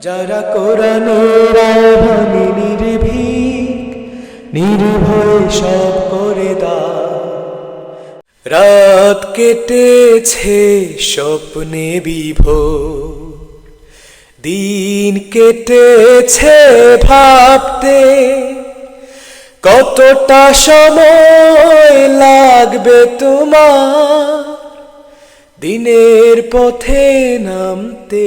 যারা কোরআনের আহ্বানে নির্ভীক, নির্ভয়ে সব করে দা রাত কেটেছে স্বপ্নে বিভোর। দিন কেটেছে ভাবতে। কতটা সময় লাগবে তোমার? দিনের পথে নামতে।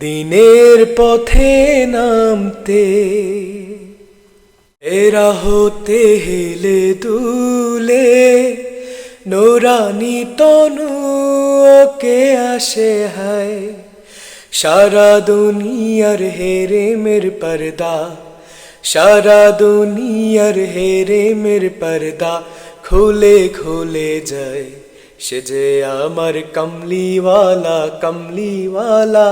দিনের পথে নামতে, এরা হতে হেলে দুলে, নোরানি তনু ওকে আসে হায়। সারা দুনিয়ার হেরে মের পর্দা, সারা দুনিয়ার হেরে মের পর্দা খুলে খুলে যায়। সে যে আমার কমলিওয়ালা কমলিওয়ালা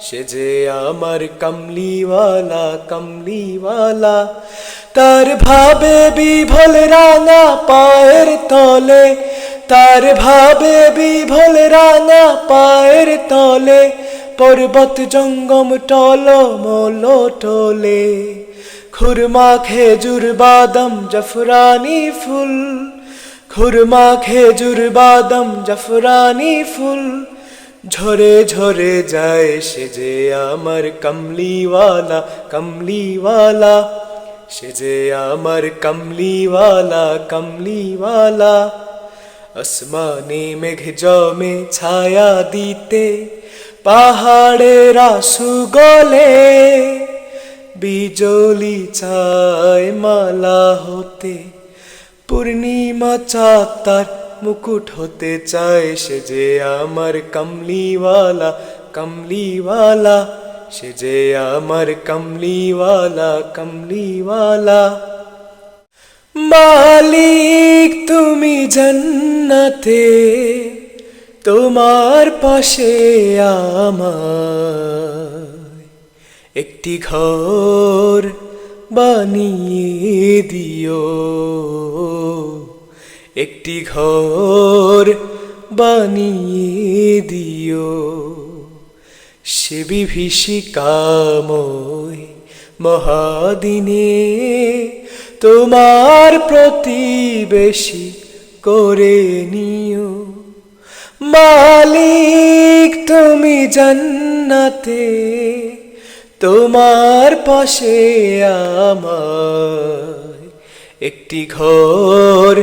সে যে আমার কমলিওয়ালা কমলিওয়ালা, তার ভাবে বিভল রাঙা পায়ের তলে, তার ভাবে বিভল রাঙা পায়ের তলে, পর্বত জঙ্গম টল মল টলে খুরমা খেজুর বাদম জফরানি ফুল, খুরমা খেজুর বাদম জফরানি ফুল ঝরে ঝরে যায় সে যে আমার কমলিওয়ালা কমলিওয়ালা সে যে আমার কমলিওয়ালা কমলিওয়ালা আসমানে মেঘ জমে ছায়া দিতে পাহাড়ের আসু গলে বিজলি চায় মালা হতে পূর্ণিমা চাঁদ তার মুকুট হতে চায় সে যে আমার কমলিওয়ালা কমলিওয়ালা। সে যে আমার কমলিওয়ালা কমলিওয়ালা। মালিক, তুমি জান্নাতে, তোমার পাশে আমার একটি ঘর বানিয়ে দিও। একটি ঘর বানিয়ে দিও। সে বিভীষিকাময় মহাদিনে তোমার প্রতিবেশী করে নিও। মালিক, তুমি জান্নাতে তোমার পাশে আমার একটি ঘর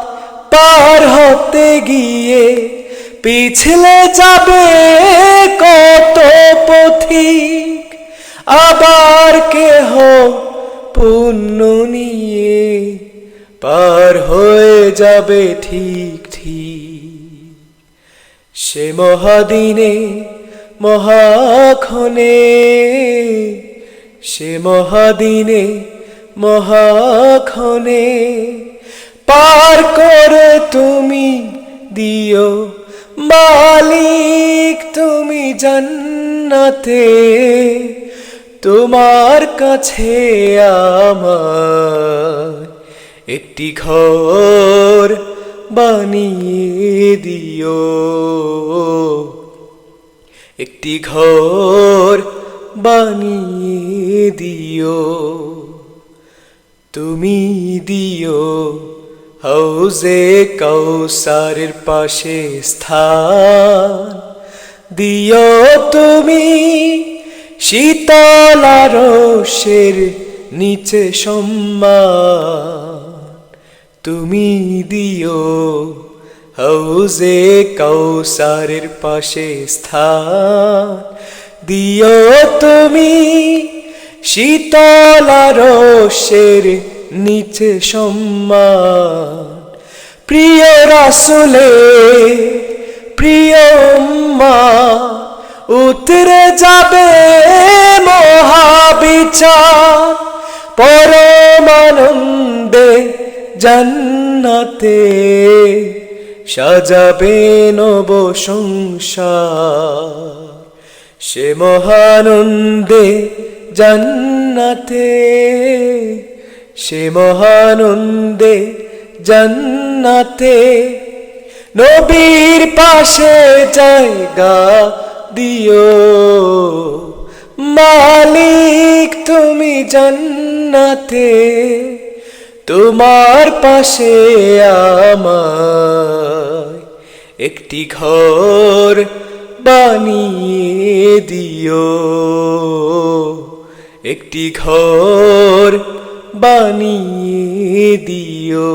পার হতে গিয়ে পিছলে যাবে কত পথিক, আবার কেহ পুণ্য নিয়ে পার হয়ে যাবে ঠিক ঠিক। সে মহাদিনে, মহাক্ষণে, সে মহাদিনে, মহাক্ষণে পার করে তুমি দিও, মালিক তুমি জান্নাতে। তোমার কাছে আমার একটি ঘর বানিয়ে দিও। একটি ঘর বানিয়ে দিও। তুমি দিও। হাউজে কৌসারের পাশে স্থান। দিও তুমি শীতলারসের নিচে সম্মান। তুমি দিও হাউজে কৌসারের পাশে স্থান। দিও তুমি শীতলারসের নিচে সম্মান। প্রিয় রাসুলে, প্রিয় উতরে যাবে মহাবিচার। পরমানন্দে জান্নাতে সাজাবে নব সংসার। সে মহানন্দে জান্নাতে সে মহানন্দে জান্নাতে, নবীর পাশে জায়গা দিও। মালিক, তুমি জান্নাতে, তোমার পাশে আমায় একটি ঘর বানিয়ে দিও। একটি ঘর বানিয়ে দিও।